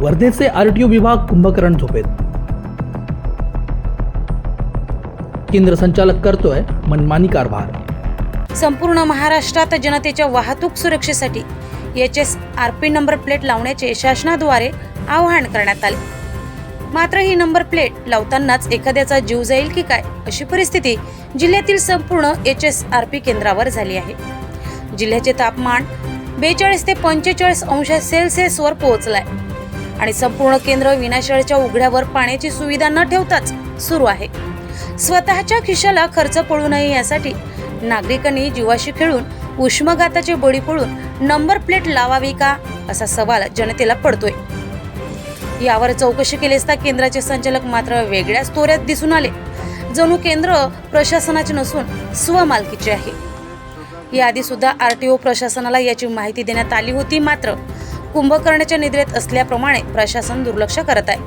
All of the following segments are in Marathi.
वर्धेचे आरटीओ विभाग कुंभकर्ण झोपेत. केंद्र संचालक करतोय मनमानी कारभार. संपूर्ण महाराष्ट्रात जनतेच्या वाहतूक सुरक्षेसाठी H S R P number plate लावण्याचे शासनाद्वारे आवाहन करण्यात आले. मात्र ही नंबर प्लेट लावतानाच एखाद्याचा जीव जाईल की काय अशी परिस्थिती जिल्ह्यातील संपूर्ण एच एस आर पी केंद्रावर झाली आहे. जिल्ह्याचे तापमान बेचाळीस ते पंचेचाळीस अंश सेल्सिअसवर पोहोचलाय. आणि संपूर्ण केंद्र विनाशाळेच्या उघड्यावर पाण्याची सुविधा न ठेवताच सुरू आहे. स्वतःच्या खिशाला खर्च पडू नये यासाठी नागरिकांनी जीवाशी खेळून उष्मघाताचे बळी पडून नंबर प्लेट लावावी का असा सवाल जनतेला पडतोय. यावर चौकशी केली असता केंद्राचे संचालक मात्र वेगळ्याच तोऱ्यात दिसून आले. जणू केंद्र प्रशासनाचे नसून स्वमालकीचे आहे. याआधी सुद्धा आर टी ओ प्रशासनाला याची माहिती देण्यात आली होती मात्र कुंभकर्णाच्या निद्रेत असल्याप्रमाणे प्रशासन दुर्लक्ष करत आहे.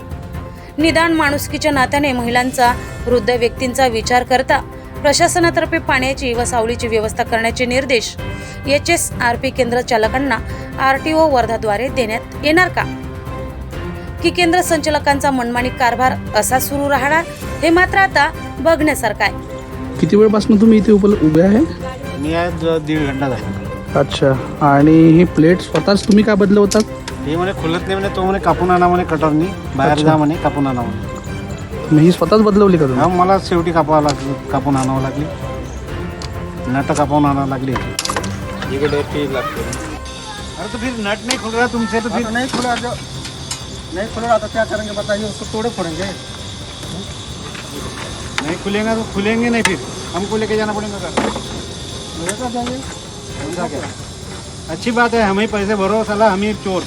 निदान माणुसकीच्या नात्याने महिलांचा वृद्ध व्यक्तींचा विचार करता प्रशासनातर्फे पाण्याची व सावलीची व्यवस्था करण्याचे निर्देश एच एस आर पी केंद्र चालकांना आर टी ओ वर्धाद्वारे देण्यात येणार का? की केंद्र संचालकांचा मनमानी कारभार असा सुरू राहणार हे मात्र आता बघण्यासारखं आहे. किती वेळपासून तुम्ही इथे उभे आहे? मी आज दीड घंटा झाला. अच्छा. आणि ही प्लेट स्वतःच तुम्ही काय बदलवतात? हे म्हणे खुलत नाही म्हणे तो म्हणे कापून आणा म्हणे कटरनी बाहेर. जा म्हणे कापून आणा म्हणे. मग ही स्वतःच बदलवली का तुम्ही? हा मला शेवटी कापावं लागली कापून आणावं लागली. नट कापून आणावं लागली. अरे तो फिर नट नहीं खुल रहा तुमसे तो फिर नहीं खुला जो नहीं खुल रहा तो क्या करेंगे बताइए उसको तोड़े फोड़ेंगे नहीं खुलेगा तो खुलेंगे नहीं फिर। हमको लेके जाना पड़ेगा घर। लेकर जाइए। समझा क्या? अच्छी बात है हम ही पैसे भरो साला हम ही चोर।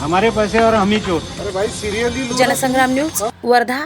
हमारे पैसे और हम ही चोर। अरे भाई सीरियसली जनसंग्राम न्यूज वर्धा।